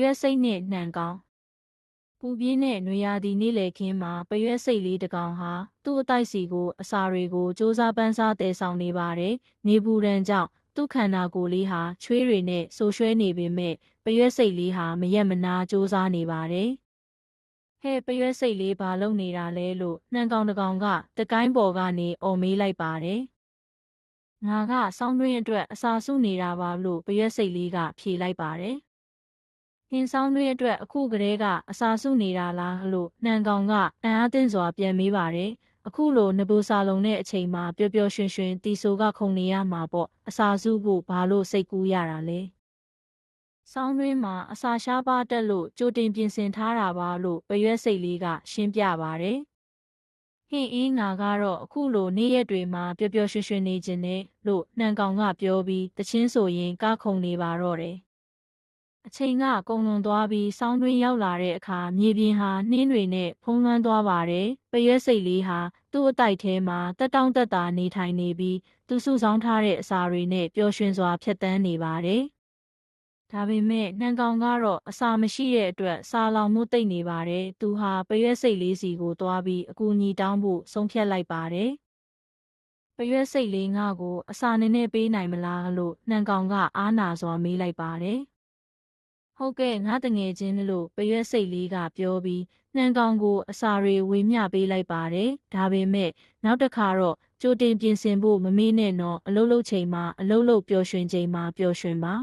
ရွက်စိတ်နှင့်နှံကောင်ပူပြင်းတဲ့နွေရာသီနေ့လယ်ခင်းမှာပရွက်စိတ်လေးတစ်ကောင်ဟာသူ့အတိုက်စီကိုအစာတွေကိုစ조사ပန်းစားတည်ဆောင်နေပါတယ်။နေပူရန်ကြောင့်သူ့ခန္ဓာကိုယ်လေးဟာချွေးတွေနဲ့ဆိုရွှဲနေပေမဲ့ပရွက်စိတ်လေးဟာမရက်မနာစ조사နေပါတယ်။ဟဲ့ပရွက်စိတ်လေးဘာလုပ်နေတာလဲလို့နှံကောင်တစ်ကောင်ကတကိုင်းပေါ်ကနေအော်မေးလိုက်ပါတယ်။ငါကစောင်းတွင်းအတွက်အစာစုနေတာပါလို့ပရွက်စိတ်လေးကဖြေလိုက်ပါတယ်။ ဟင်းဆောင်တွေအတွက်အခုကလေးကအစာစုနေတာလားလို့နှံကောင်ကအံ့အားသင့်စွာပြန်မေးပါတယ်။အခုလိုနဘူစာလုံးတဲ့အချိန်မှာပျော်ပျော်ရွှင်ရွှင်တီဆိုကခုန်နေရမှာပေါ့အစာစုဖို့ဘာလို့စိတ်ကူးရတာလဲ။ဆောင်းတွင်းမှာအစာရှားပါတက်လို့ကြိုတင်ပြင်ဆင်ထားတာပါလို့ပရွက်စိတ်လေးကရှင်းပြပါတယ်။ဟင်းအင်းငါကတော့အခုလိုနေ့ရက်တွေမှာပျော်ပျော်ရွှင်ရွှင်နေခြင်းနဲ့လို့နှံကောင်ကပြောပြီးတချင်းဆိုရင်ကခုန်နေပါတော့တယ် အချိန်ကကုန်လွန်သွားပြီးစောင်းတွင်းရောက်လာတဲ့အခါမြေပြင်ဟာနှင်းတွေနဲ့ဖုံးလွှမ်းသွားပါတယ်။ပရွက်စိတ်လေးဟာသူ့အတိုက်ထဲမှာတက်တောင့်တက်တာနေထိုင်နေပြီးသူစုဆောင်းထားတဲ့အစာတွေနဲ့ပျော်ရွှင်စွာဖြတ်တန်းနေပါတယ်။ဒါပေမဲ့နှံကောင်ကတော့အစာမရှိတဲ့အတွက်စာလောင်မှုတိတ်နေပါတယ်။သူဟာပရွက်စိတ်လေးစီကိုသွားပြီးအကူအညီတောင်းဖို့ဆုံးဖြတ်လိုက်ပါတယ်။ပရွက်စိတ်လေးငါ့ကိုအစာနည်းနည်းပေးနိုင်မလားလို့နှံကောင်ကအားနာစွာမေးလိုက်ပါတယ်။ ဟုတ်ကဲ့ငါတငယ်ချင်းလို့ပရွက်စိတ်လေးကပြောပြီးနှံကောင်ကိုအစာတွေဝေမျှပေးလိုက်ပါတယ်ဒါပေမဲ့နောက်တစ်ခါတော့ကြိုတင်ပြင်ဆင်ဖို့မမေ့နဲ့တော့အလုပ်လုပ်ချိန်မှာအလုပ်လုပ်ပျော်ရွှင်ချိန်မှာပျော်ရွှင်ပါ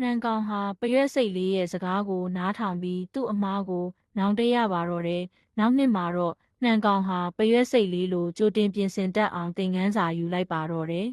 နှံကောင်ဟာပရွက်စိတ်လေးရဲ့စကားကိုနားထောင်ပြီးသူ့အမားကိုနောင်တရပါတော့တယ်နောက်နှစ်မှာတော့နှံကောင်ဟာပရွက်စိတ်လေးလိုကြိုတင်ပြင်ဆင်တတ်အောင်သင်ခန်းစာယူလိုက်ပါတော့တယ်